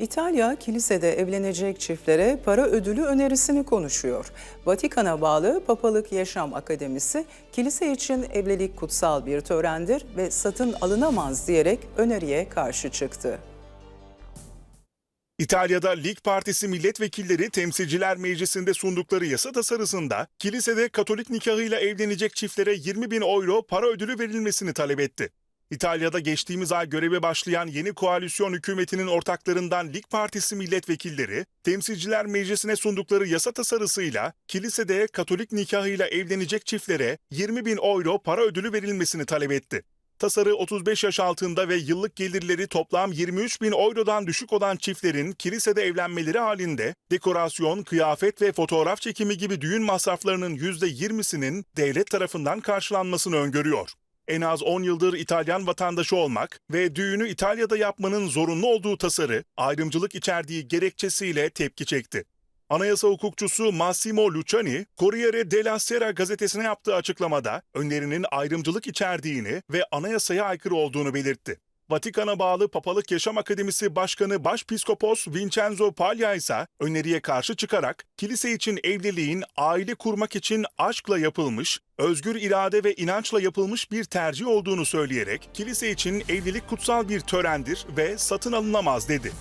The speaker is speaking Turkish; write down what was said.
İtalya, kilisede evlenecek çiftlere para ödülü önerisini konuşuyor. Vatikan'a bağlı Papalık Yaşam Akademisi, kilise için evlilik kutsal bir törendir ve satın alınamaz diyerek öneriye karşı çıktı. İtalya'da Lig Partisi milletvekilleri Temsilciler Meclisi'nde sundukları yasa tasarısında kilisede Katolik nikahıyla evlenecek çiftlere 20 bin euro para ödülü verilmesini talep etti. İtalya'da geçtiğimiz ay göreve başlayan yeni koalisyon hükümetinin ortaklarından Lig Partisi milletvekilleri, Temsilciler Meclisi'ne sundukları yasa tasarısıyla kilisede Katolik nikahıyla evlenecek çiftlere 20 bin euro para ödülü verilmesini talep etti. Tasarı 35 yaş altında ve yıllık gelirleri toplam 23 bin eurodan düşük olan çiftlerin kilisede evlenmeleri halinde dekorasyon, kıyafet ve fotoğraf çekimi gibi düğün masraflarının %20'sinin devlet tarafından karşılanmasını öngörüyor. En az 10 yıldır İtalyan vatandaşı olmak ve düğünü İtalya'da yapmanın zorunlu olduğu tasarı ayrımcılık içerdiği gerekçesiyle tepki çekti. Anayasa hukukçusu Massimo Luciani, Corriere della Sera gazetesine yaptığı açıklamada önerinin ayrımcılık içerdiğini ve anayasaya aykırı olduğunu belirtti. Vatikan'a bağlı Papalık Yaşam Akademisi Başkanı Başpiskopos Vincenzo Paglia ise öneriye karşı çıkarak kilise için evliliğin aile kurmak için aşkla yapılmış, özgür irade ve inançla yapılmış bir tercih olduğunu söyleyerek kilise için evlilik kutsal bir törendir ve satın alınamaz dedi.